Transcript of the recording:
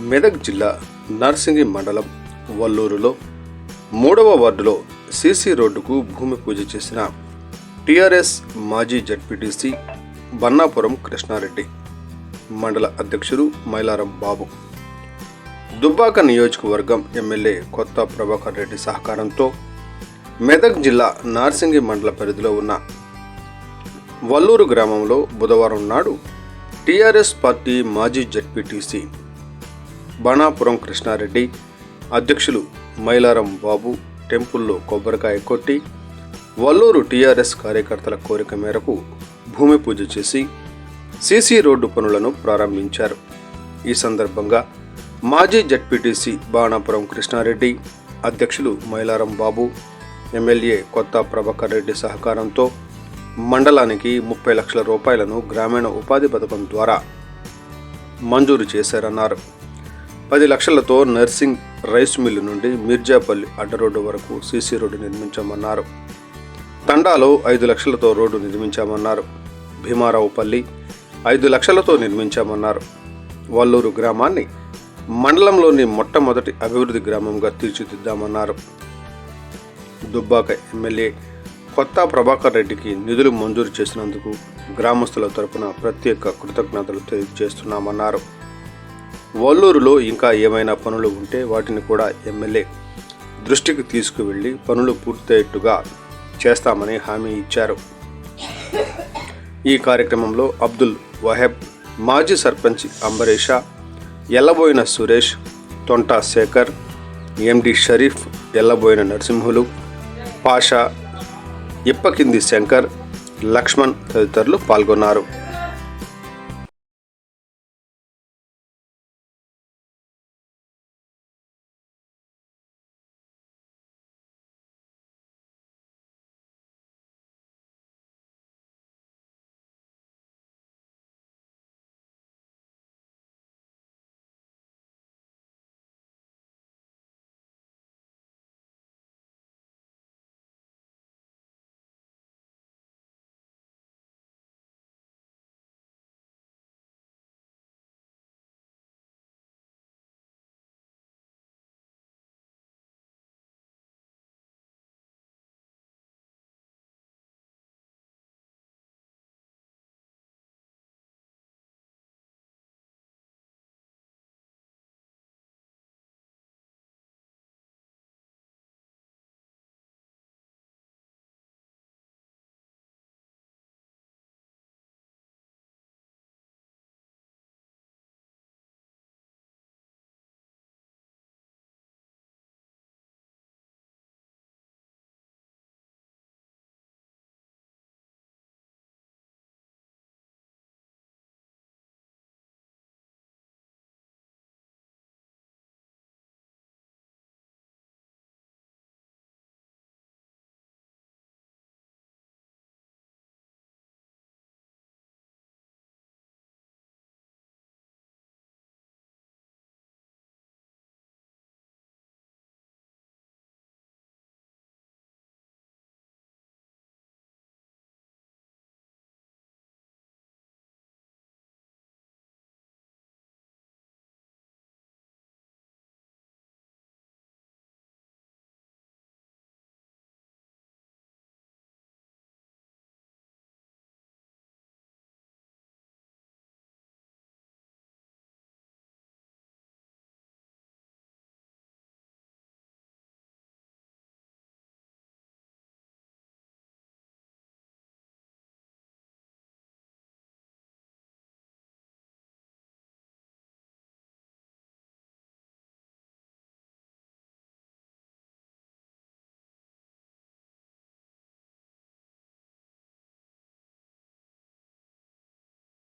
మెదక్ జిల్లా నర్సింగి మండలం వల్లూరులో మూడవ వార్డులో సీసీ రోడ్డుకు భూమి పూజ చేసిన టీఆర్ఎస్ మాజీ జడ్పీటీసీ బన్నాపురం కృష్ణారెడ్డి మండల అధ్యక్షుడు మైలారం బాబు. దుబ్బాక నియోజకవర్గం ఎమ్మెల్యే కొత్త ప్రభాకర్ రెడ్డి సహకారంతో మెదక్ జిల్లా నార్సింగి మండల పరిధిలో ఉన్న వల్లూరు గ్రామంలో బుధవారం నాడు టీఆర్ఎస్ పార్టీ మాజీ జడ్పీటీసీ బాణాపురం కృష్ణారెడ్డి అధ్యక్షులు మైలారం బాబు టెంపుల్లో కొబ్బరికాయ కొట్టి వల్లూరు టీఆర్ఎస్ కార్యకర్తల కోరిక మేరకు భూమి పూజ చేసి సీసీ రోడ్డు పనులను ప్రారంభించారు. ఈ సందర్భంగా మాజీ జడ్పీటీసీ బాణాపురం కృష్ణారెడ్డి అధ్యక్షులు మైలారం బాబు ఎమ్మెల్యే కొత్త ప్రభాకర్ రెడ్డి సహకారంతో మండలానికి ముప్పై లక్షల రూపాయలను గ్రామీణ ఉపాధి పథకం ద్వారా మంజూరు చేశారన్నారు. పది లక్షలతో నర్సింగ్ రైస్ మిల్లు నుండి మిర్జాపల్లి అడ్డరోడ్డు వరకు సీసీ రోడ్డు నిర్మించామన్నారు. తండాలో ఐదు లక్షలతో రోడ్డు నిర్మించామన్నారు. భీమారావుపల్లి ఐదు లక్షలతో నిర్మించామన్నారు. వల్లూరు గ్రామాన్ని మండలంలోని మొట్టమొదటి అభివృద్ధి గ్రామంగా తీర్చిదిద్దామన్నారు. దుబ్బాక ఎమ్మెల్యే కొత్త ప్రభాకర్ రెడ్డికి నిధులు మంజూరు చేసినందుకు గ్రామస్తుల తరపున ప్రత్యేక కృతజ్ఞతలు తెలియజేస్తున్నామన్నారు. వల్లూరులో ఇంకా ఏమైనా పనులు ఉంటే వాటిని కూడా ఎమ్మెల్యే దృష్టికి తీసుకువెళ్ళి పనులు పూర్తయ్యేట్టుగా చేస్తామని హామీ ఇచ్చారు. ఈ కార్యక్రమంలో అబ్దుల్ వహెబ్ మాజీ సర్పంచ్ అంబరీష ఎల్లబోయిన సురేష్ తొంటా శేఖర్ ఎండి షరీఫ్ ఎల్లబోయిన నరసింహులు పాషా ఇప్పకింది శంకర్ లక్ష్మణ్ తదితరులు పాల్గొన్నారు.